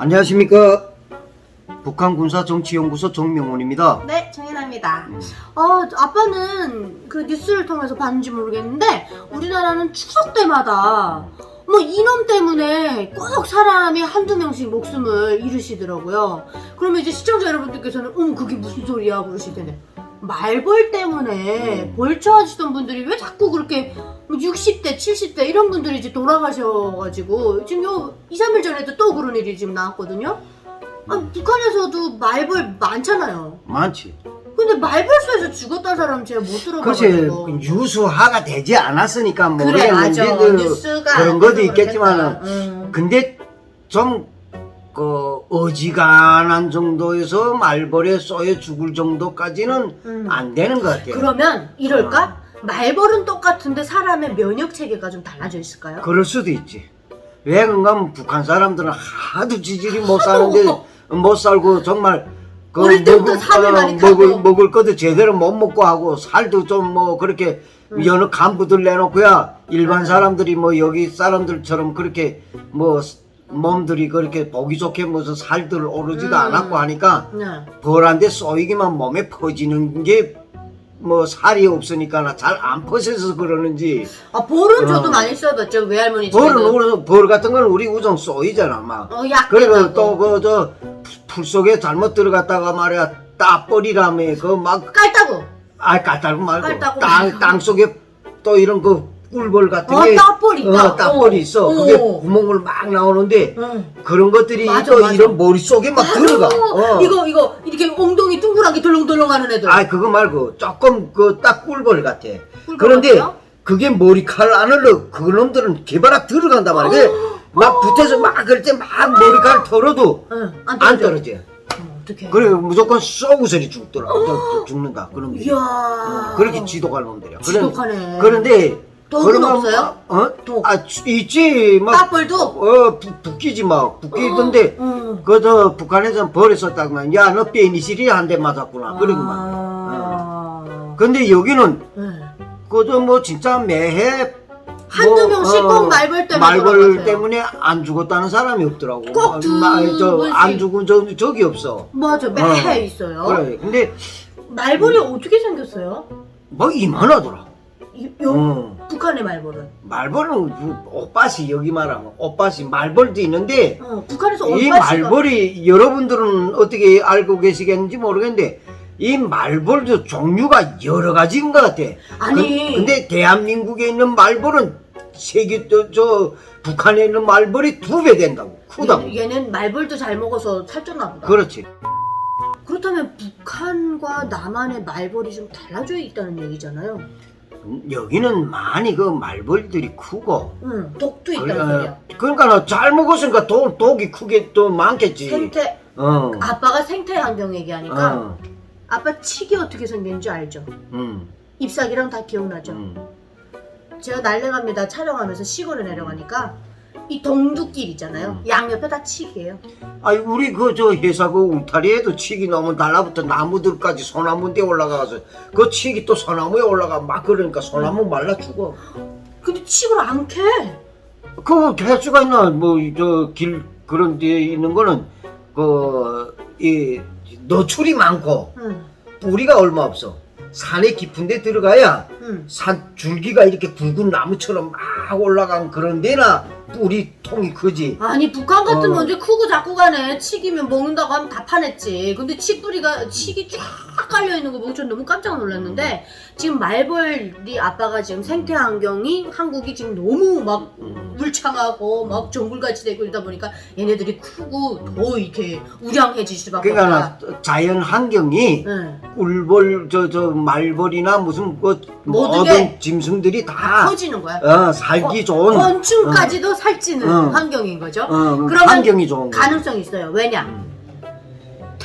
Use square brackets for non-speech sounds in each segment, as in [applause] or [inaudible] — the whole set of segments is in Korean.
안녕하십니까 북한 군사 정치 연구소 정명훈입니다. 네, 정연아입니다. 어, 아빠는 그 뉴스를 통해서 봤는지 모르겠는데 우리나라는 추석 때마다 뭐 이놈 때문에 꼭 사람이 한두 명씩 목숨을 잃으시더라고요. 그러면 이제 시청자 여러분들께서는 어머 그게 무슨 소리야 그러실 텐데 말벌 때문에 음. 벌초하시던 분들이 왜 자꾸 그렇게 뭐 60대, 70대 이런 분들이 이제 돌아가셔가지고 지금 요 2, 3일 전에도 또 그런 일이 지금 나왔거든요. 아, 북한에서도 말벌 많잖아요. 많지. 근데 말벌쏘에서 죽었다는 사람 제가 못 그것이 들어봐가지고. 유수화가 되지 않았으니까 그래 맞아. 모르겠는데 뉴스가 그런 안 것도 있겠지만은 그렇겠다. 음. 근데 좀 그 어지간한 정도에서 말벌에 쏘여 죽을 정도까지는 음. 안 되는 것 같아요. 그러면 이럴까? 어. 말벌은 똑같은데 사람의 면역 체계가 좀 달라져 있을까요? 그럴 수도 있지. 왜 그런가 하면 북한 사람들은 하도 지질이 못 사는데 못 살고 정말 그 어릴 때부터 산을 많이 타고. 먹을, 먹을 것도 제대로 못 먹고 하고 살도 좀 뭐 그렇게 음. 여느 간부들 내놓고야 일반 사람들이 뭐 여기 사람들처럼 그렇게 뭐 몸들이 그렇게 보기 좋게 무슨 살들 오르지도 음. 않았고 하니까 네. 벌한테 쏘이기만 몸에 퍼지는 게 뭐 살이 없으니까 잘 안 퍼져서 그러는지 아 벌은 어. 저도 많이 써봤죠 외할머니 벌은 집에는. 우리 벌 같은 건 우리 우정 쏘이잖아 막. 어, 약 그리고 된다고. 또 그 저 풀 속에 잘못 들어갔다가 말이야 따버리라며 그막 깔따구. 아 까탈고 말고 깔따구 땅. 땅 속에 또 이런 그 꿀벌 같은 어, 게 따벌 있다. 어, 따벌이 어. 있어. 어. 그게 구멍을 막 나오는데 응. 그런 것들이 맞아, 또 맞아. 이런 머릿 속에 막 들어가. 어. 이거 이거 이렇게 엉덩이 둥그랑게 덜렁덜렁 하는 애들. 아 그거 말고 조금 그 딱 꿀벌 같아. 꿀벌 그런데 같아요? 그게 머리칼 안으로 그 놈들은 개바락 들어간단 말이야. 그래 막 붙어서 막 그럴 때 막 머리칼 털어도 응, 안안 떨어져. 떨어져. 어, 어떡해. 그래 무조건 쏘고서리 죽더라. 저- 죽는다 그런 게. 이야. 그렇게 지독할 놈들이야. 그런- 지독하네. 그런데 그러면 없어요? 어? 독. 아 주- 있지 막. 따벌도? 어 부- 붙기지 막 붙기던데. 응. 그저 북한에서 벌었었다면 야너 페니실이 한 대 맞았구나 그러고 만. 아. 근데 여기는 네. 그저 뭐 진짜 매해 한두 명씩 꼭 말벌 때문에 말벌 돌아가세요. 때문에 안 죽었다는 사람이 없더라고. 꼭두 저안 분씩. 죽은 저 적이 없어. 맞아, 매해 어. 있어요. 그래. 근데 말벌이 어떻게 생겼어요? 뭐 이만하더라. 이- 요 어. 북한의 말벌은. 말벌은 그 옷밭이 여기 말하면 옷밭이 말벌도 있는데 어, 북한에서 이 얼마씩가 말벌이 여러분들은 어떻게 알고 계시겠는지 모르겠는데 이 말벌도 종류가 여러 가지인 것 같아. 아니. 그- 근데 대한민국에 있는 말벌은 세계 저, 저 북한에 있는 말벌이 두 배 된다고 크다고. 얘- 얘는 말벌도 잘 먹어서 살쪘나 보다. 그렇지. 그렇다면 북한과 남한의 말벌이 좀 달라져 있다는 얘기잖아요. 음, 여기는 많이 그 말벌들이 크고. 응, 독도 있다는 그래, 소리야. 그러니까 잘 먹었으니까 독, 독이 크게 또 많겠지. 생태 어. 아빠가 생태 환경 얘기하니까 어. 아빠 칙이 어떻게 생겼는지 알죠? 음. 잎사귀랑 다 기억나죠? 음. 제가 날래갑니다 촬영하면서 시골에 내려가니까 이 동두길 있잖아요. 음. 양옆에 다 칙이에요. 아니 우리 그 저 회사 그 울타리에도 칡이 너무 달라붙어 나무들까지 소나무인데 올라가서 그 칡이 또 소나무에 올라가 막 그러니까 소나무 말라 죽어. 근데 칙을 안 캐. 그거 할 수가 있나 뭐 저 길 그런 데 있는 거는 그이 노출이 많고 응, 뿌리가 얼마 없어. 산에 깊은 데 들어가야 응. 산 줄기가 이렇게 굵은 나무처럼 막 올라간 그런 데나 뿌리 통이 크지. 아니 북한 같은 어. 먼저 크고 작고 가네. 칙이면 먹는다고 하면 다 파냈지. 근데 칡뿌리가 칡이 쫙 깔려 있는 거 보고 전 너무 깜짝 놀랐는데 지금 말벌이 아빠가 지금 생태 환경이 한국이 지금 너무 막 음. 물창하고 막 정글같이 되고 이러다 보니까 얘네들이 크고 더 이렇게 우량해질 수밖에 없다. 그러니까 자연 환경이 네. 꿀벌 저 저 말벌이나 무슨 그 모든 짐승들이 다 다 커지는 거야. 어, 살기 좋은 건충까지도 살찌는 어. 환경인 거죠. 어, 그러면 환경이 좋은 거. 가능성이 있어요. 왜냐? 음.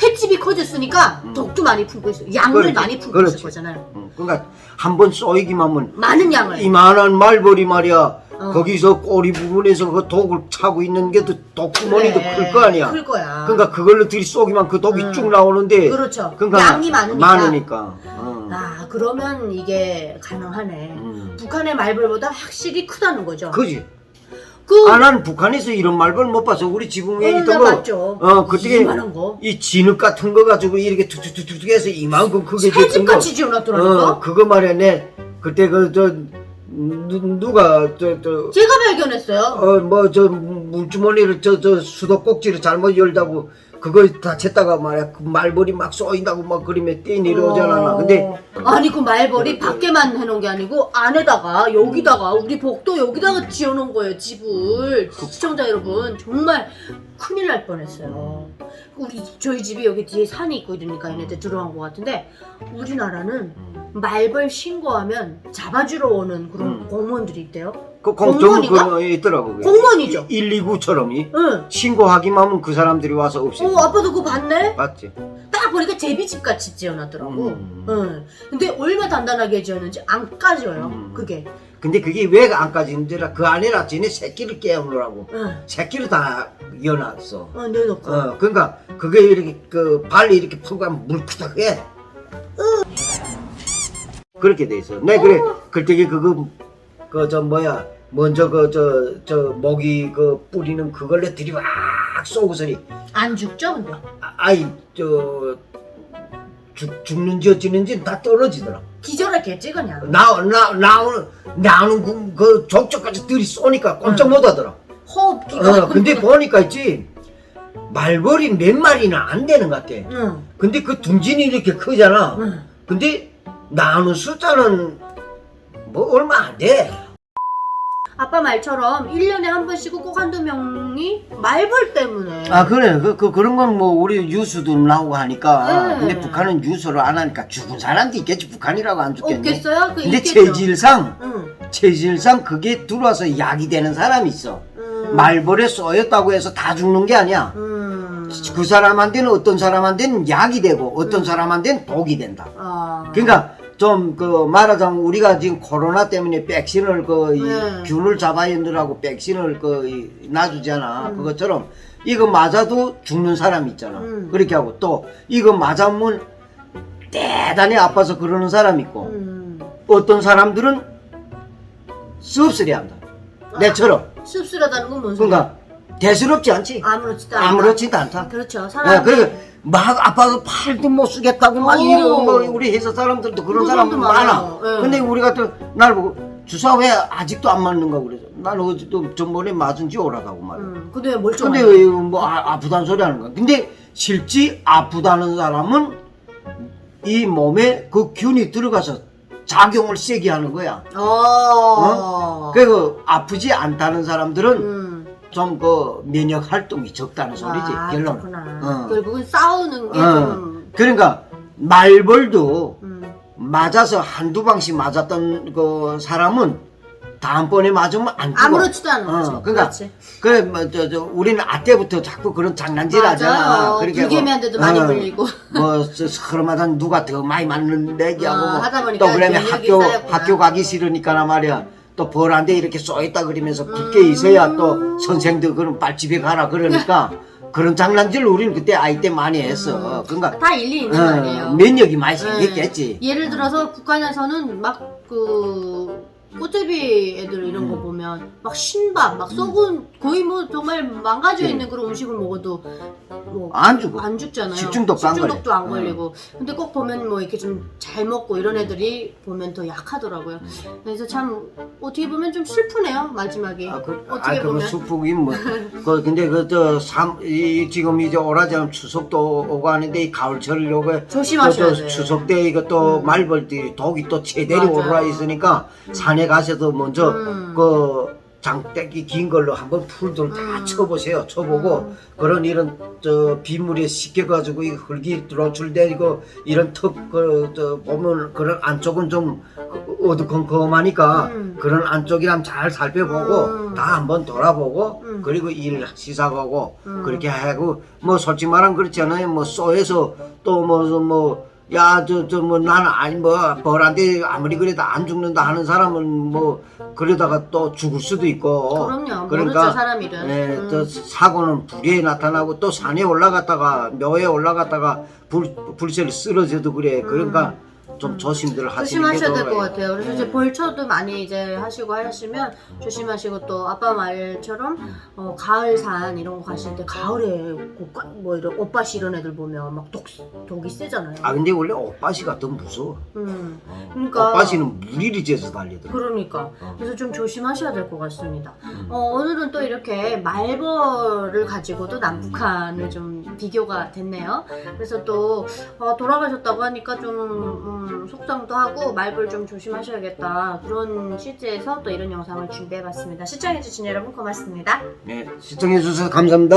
횟집이 커졌으니까 음. 독도 많이 품고 있어요. 양을 그렇지, 많이 품고 그렇지. 있을 거잖아요. 음, 그러니까 한 번 쏘이기만 하면 많은 양을. 이만한 말벌이 말이야. 어. 거기서 꼬리 부분에서 그 독을 차고 있는 게 또 독구머니도 그래, 클 거 아니야. 클 거야. 그러니까 그걸로 들이 쏘기만 그 독이 음. 쭉 나오는데 그렇죠. 그러니까 양이 많으니까. 많으니까. 어. 아 그러면 이게 가능하네. 음. 북한의 말벌보다 확실히 크다는 거죠. 그지. 그 아 나는 북한에서 이런 말벌 못 봐서 우리 지붕에 어, 있던 나 거 봤죠. 어, 그때 이만한 거. 이 진흙 같은 거 가지고 이렇게 툭툭툭툭 해서 이만큼 크게 됐던 거. 새집같이 지어놨더라니까. 어, 그거 말이야. 내 그때 그저 누가 저저 제가 발견했어요. 어 뭐 저 물주머니를 저 저 수도꼭지를 잘못 열다고 그거 다 챘다가 말이야 그 말벌이 막 쏘인다고 막 그림에 떼 내려오잖아. 나. 근데 아니 그 말벌이 밖에만 해놓은 게 아니고 안에다가 여기다가 우리 복도 여기다가 지어놓은 거예요 집을 시청자 여러분 정말 큰일 날 뻔했어요 우리 저희 집이 여기 뒤에 산이 있고 이러니까 얘네들 들어간 것 같은데 우리나라는 말벌 신고하면 잡아주러 오는 그런 음. 공무원들이 있대요 그 공점 공무원인가? 그 있더라고. 그게. 공무원이죠 129처럼 이 응. 신고하기만 하면 그 사람들이 와서 없애. 어 아빠도 그거 봤네? 맞지? 딱 보니까 제비집 같이 지어놨더라고 음. 응. 근데 얼마 단단하게 지었는지 안 까져요 음. 그게 근데 그게 왜 안 까지는지라 그 안에라 쟤네 새끼를 깨우느라고 응. 새끼를 다 이어놨어. 어, 내놓고. 어, 그러니까 그게 이렇게 그 발이 이렇게 푸고 하면 물크닥해. 그렇게 돼 있어. 내 그래 그때 그거 그 저 뭐야 먼저 그 저 저 모기 그 뿌리는 그걸로 들이막 쏘고서니 안 죽죠, 근데? 아, 아이 저 죽, 죽는지 어찌는지 다 떨어지더라. 기절했겠지, 그냥. 나, 나, 나오는, 나오는 그, 그 족적까지 들이 쏘니까 꼼짝 못 하더라. 호흡기가. 어, 근데 보니까 있지, 말벌이 몇 마리나 안 되는 것 같아. 응, 근데 그 둥진이 이렇게 크잖아. 응. 근데 나오는 숫자는 뭐 얼마 안 돼. 아빠 말처럼 1년에 한 번씩 꼭 한두 명이 말벌 때문에. 아, 그래. 그, 그, 그런 건 뭐 우리 뉴스도 나오고 하니까. 네. 근데 북한은 뉴스를 안 하니까 죽은 사람도 있겠지. 북한이라고 안 죽겠네. 없겠어요? 그 근데 있겠죠. 체질상, 응. 체질상 그게 들어와서 약이 되는 사람이 있어. 음. 말벌에 쏘였다고 해서 다 죽는 게 아니야. 음. 그 사람한테는 어떤 사람한테는 약이 되고 어떤 사람한테는 독이 된다. 아. 그러니까 좀 그 말하자면 우리가 지금 코로나 때문에 백신을 그이 네. 균을 잡아내느라고 백신을 그 이 놔주잖아. 음. 그것처럼 이거 맞아도 죽는 사람 있잖아. 음. 그렇게 하고 또 이거 맞으면 대단히 아파서 그러는 사람 있고 음. 어떤 사람들은 씁쓸해 한다. 내처럼. 씁쓸하다는 건 뭔 소리야? 그러니까 대수롭지 않지. 아무렇지도 않다. 아무렇지도 않다. 그렇죠. 예, 사람. 그러니까 막 아파서 팔도 못 쓰겠다고 막 오. 이런 뭐 우리 회사 사람들도 그런 그런 사람 사람도 많아. 예. 근데 우리 같은 날 보고 주사 왜 아직도 안 맞는가 그래서 나는 어제도 전번에 맞은 지 오라다고 말이야. 음. 근데 왜 멀쩡해? 근데 왜뭐 아, 아프다는 소리 하는 거야. 근데 실제 아프다는 사람은 이 몸에 그 균이 들어가서 작용을 세게 하는 거야. 어. 그리고 아프지 않다는 사람들은 음. 좀 그 면역 활동이 적다는 소리지 아, 결론. 그렇구나. 어. 결국은 싸우는 게 어. 좀. 그러니까 말벌도 음. 맞아서 한두 방씩 맞았던 그 사람은 다음번에 맞으면 안 죽어. 아무렇지도 않은 거지. 어, 그러니까 그렇지. 그래 뭐 저 저 우리는 아때부터 자꾸 그런 장난질 하잖아. 맞아요. 그러니까 불개미한테도 뭐, 많이 어, 물리고. 뭐 저, 서름하다 누가 더 많이 맞는 얘기하고 어, 뭐, 하다 보니까 또 그러면 면역이 학교 쌓였구나. 학교 가기 싫으니까나 말이야. 또 벌한테 이렇게 쏘있다 그러면서 붙게 있어야 음. 또 선생도 그럼 빨리 집에 가라 그러니까 [laughs] 그런 장난질 우리는 그때 아이 때 많이 했어. 그러니까 다 일리 있는 어, 말이에요. 면역이 많이 네. 생겼겠지. 예를 들어서 북한에서는 막 그 꽃제비 애들 이런 거 음. 보면 막 신밥, 막 썩은 거의 뭐 정말 망가져 있는 그런 음식을 먹어도 뭐 안 죽어. 안 죽잖아요. 식중독도 안 식중독도 안 걸려. 걸리고. 근데 꼭 보면 뭐 이렇게 좀 잘 먹고 이런 애들이 보면 더 약하더라고요. 그래서 참 어떻게 보면 좀 슬프네요 마지막에. 아, 그, 어떻게 아, 그거 보면. 수풍이 뭐. [laughs] 그, 근데 그, 저, 삼, 이, 지금 이제 오라지면 추석도 오고 하는데 이 가을철 요거. 조심하셔야 또, 돼요. 또 추석 때 음. 말벌들이 독이 또 제대로 맞아요. 올라와 있으니까 산에 가셔도 먼저 음. 그 장대기 긴 걸로 한번 풀들 다 음. 쳐보세요. 쳐보고 음. 그런 이런 저 빗물에 씻겨가지고 이 흙이 들어줄대고 이런 턱그저 보면 그런 안쪽은 좀 어두컴컴하니까 음. 그런 안쪽이랑 잘 살펴보고 음. 다 한번 돌아보고 음. 그리고 일 시작하고 음. 그렇게 하고 뭐 솔직히 말하면 그렇잖아요. 뭐 쏘에서 또뭐뭐 야 저 저 뭐 나는 아니 뭐 벌한테 아무리 그래도 안 죽는다 하는 사람은 뭐 그러다가 또 죽을 수도 있고 그럼요. 그러니까 모르죠 사람 일은. 예, 음. 저 사고는 불에 나타나고 또 산에 올라갔다가 묘에 올라갔다가 불 불새를 쓰러져도 그래. 그러니까 좀 음. 조심들 하시는 조심하셔야 게될것 더- 같아요. 그래서 네. 이제 벌초도 많이 이제 하시고 하시면 조심하시고 또 아빠 말처럼 어, 가을산 이런 거 가실 때 가을에 고가, 뭐 이런 옷밭이 이런 애들 보면 막 독, 독이 세잖아요. 아 근데 원래 옷바시가 더 무서워. 음, 그러니까 옷바시는 물일이 져서 달리더라고. 그러니까 어. 그래서 좀 조심하셔야 될 것 같습니다. 음. 어, 오늘은 또 이렇게 말벌을 가지고도 남북한을 좀 비교가 됐네요. 그래서 또 어, 돌아가셨다고 하니까 좀 음, 속상도 하고 말벌 좀 조심하셔야겠다 그런 취지에서 또 이런 영상을 준비해봤습니다. 시청해주신 여러분 고맙습니다. 네, 시청해 주셔서 감사합니다.